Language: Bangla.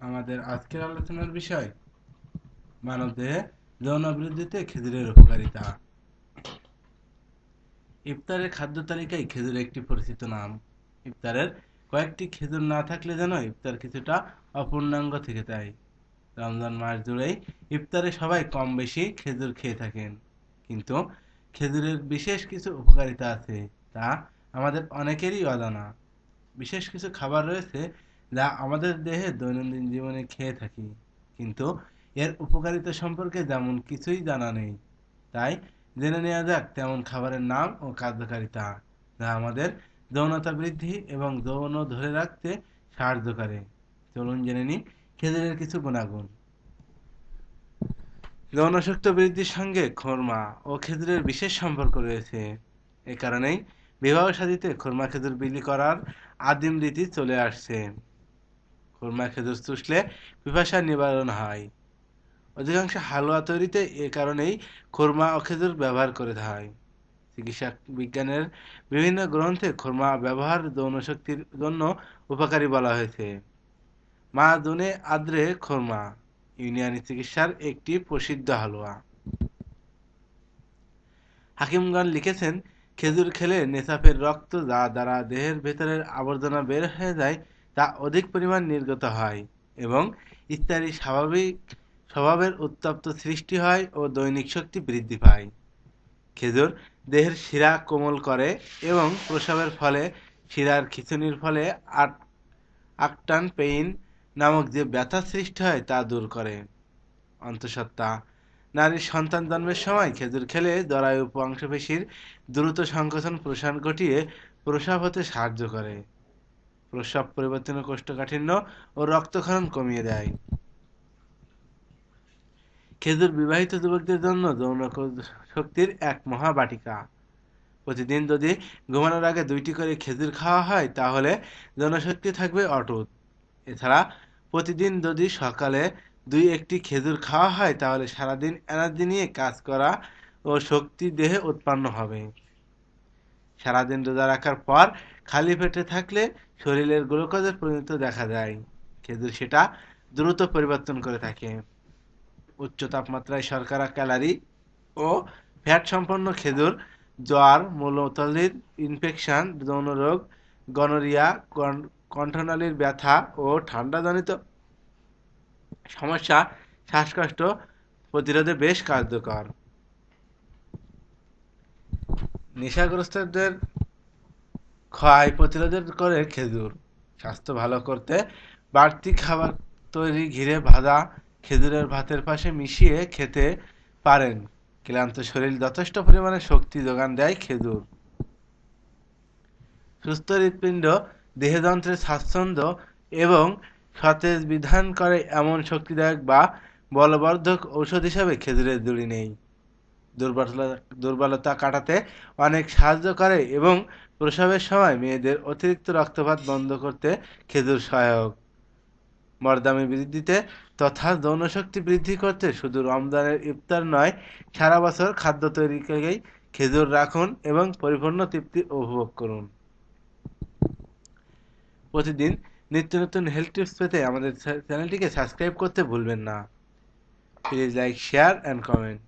আমাদের আজকের আলোচনার বিষয়, মানবদেহে যৌন বৃদ্ধিতে খেজুরের উপকারিতা। ইফতারের খাদ্য তালিকায় খেজুর একটি পরিচিত নাম। ইফতারের কয়েকটি খেজুর না থাকলে যেন ইফতার কিছুটা অপূর্ণাঙ্গ থেকে যায়। রমজান মাস জুড়েই ইফতারে সবাই কম বেশি খেজুর খেয়ে থাকেন। কিন্তু খেজুরের বিশেষ কিছু উপকারিতা আছে, তা আমাদের অনেকেরই অজানা। বিশেষ কিছু খাবার রয়েছে যা আমাদের দেহে দৈনন্দিন জীবনে খেয়ে থাকি, কিন্তু এর উপকারিতা সম্পর্কে যেমন কিছুই জানা নেই। তাই জেনে নেওয়া যাক তেমন খাবারের নাম ও কার্যকারিতা যা আমাদের যৌনতা বৃদ্ধি এবং যৌন ধরে রাখতে সাহায্য করে। চলুন জেনে নিই খেজুরের কিছু গুণাগুণ। যৌনশক্তি বৃদ্ধির সঙ্গে খোরমা ও খেজুরের বিশেষ সম্পর্ক রয়েছে। এ কারণেই বিবাহ সাদিতে খোরমা খেজুর বিলি করার আদিম রীতি চলে আসছে। খুরমা খেজুর চুষলে পিপাসা নিবারণ হয়। অধিকাংশ হালুয়া তৈরিতে এ কারণেই খুরমা ও ব্যবহার করে হয়। চিকিৎসা বিজ্ঞানের বিভিন্ন গ্রন্থে খুরমা ব্যবহার যৌনশক্তির জন্য উপকারী বলা হয়েছে। মা দুনে আদ্রে খুরমা, ইউনিয়ানি চিকিৎসার একটি প্রসিদ্ধ হালুয়া। হাকিমগণ লিখেছেন, খেজুর খেলে নেশাফের রক্ত যা দ্বারা দেহের ভেতরের আবর্জনা বের হয়ে যায় তা অধিক পরিমাণ নির্গত হয় এবং ইত্যাদি স্বাভাবিক স্বভাবের উত্তপ্ত সৃষ্টি হয় ও দৈনিক শক্তি বৃদ্ধি পায়। খেজুর দেহের শিরা কোমল করে এবং প্রসাবের ফলে শিরার খিচুনির ফলে আট আকটান পেইন নামক যে ব্যথা সৃষ্টি হয় তা দূর করে। অন্তঃসত্ত্বা, নারীর সন্তান জন্মের সময় খেজুর খেলে জরায়ু মাংসপেশির দ্রুত সংকোচন প্রসার ঘটিয়ে প্রসাব হতে সাহায্য করে। প্রস্রাব পরিবর্তনের কোষ্ঠকাঠিন্য ও রক্তক্ষরণ কমিয়ে দেয়। খেজুর বিবাহিত যুবকদের জন্য যৌন শক্তির এক মহাবাটিকা। প্রতিদিন যদি ঘুমানোর আগে দুইটি করে খেজুর খাওয়া হয়, তাহলে জনশক্তি থাকবে অটুট। এছাড়া প্রতিদিন যদি সকালে দুই একটি খেজুর খাওয়া হয়, তাহলে সারাদিন এনার্জি নিয়ে কাজ করা ও শক্তি দেহে উৎপন্ন হবে। সারাদিন রোজা রাখার পর খালি পেটে থাকলে শরীরের গ্লুকোজের পরিণত দেখা যায় খেজুর সেটা দ্রুত পরিবর্তন করে থাকে। উচ্চ তাপমাত্রায় শর্করা, ক্যালারি ও ফ্যাট সম্পন্ন খেজুর, জ্বর, মূলতলির ইনফেকশন, যৌন রোগ, গনোরিয়া কণ্ঠনালীর ব্যথা ও ঠান্ডাজনিত সমস্যা, শ্বাসকষ্ট প্রতিরোধে বেশ কার্যকর। নেশাগ্রস্তদের ক্ষয় প্রতিরোধের করে খেজুর। স্বাস্থ্য ভালো করতে বাড়তি খাবার তৈরি ঘিরে ভাজা খেজুরের ভাতের পাশে মিশিয়ে খেতে পারেন। ক্লান্ত শরীর যথেষ্ট পরিমাণে শক্তি যোগান দেয় খেজুর। সুস্থ হৃৎপিণ্ড, দেহযন্ত্রের স্বাচ্ছন্দ্য এবং সতেজ বিধান করে এমন শক্তিদায়ক বা বলবর্ধক ঔষধ হিসাবে খেজুরের জুড়ি নেই। দুর্বলতা দুর্বলতা কাটাতে অনেক সাহায্য করে এবং প্রসবের সময় মেয়েদের অতিরিক্ত রক্তপাত বন্ধ করতে খেজুর সহায়ক। মর্দামি বৃদ্ধিতে তথা যৌনশক্তি বৃদ্ধি করতে শুধু রমজানের ইফতার নয়, সারা বছর খাদ্য তৈরিকেই খেজুর রাখুন এবং পরিপূর্ণ তৃপ্তি উপভোগ করুন। প্রতিদিন নিত্য নতুন হেলথ টিপস পেতে আমাদের চ্যানেলটিকে সাবস্ক্রাইব করতে ভুলবেন না। Please like share and comment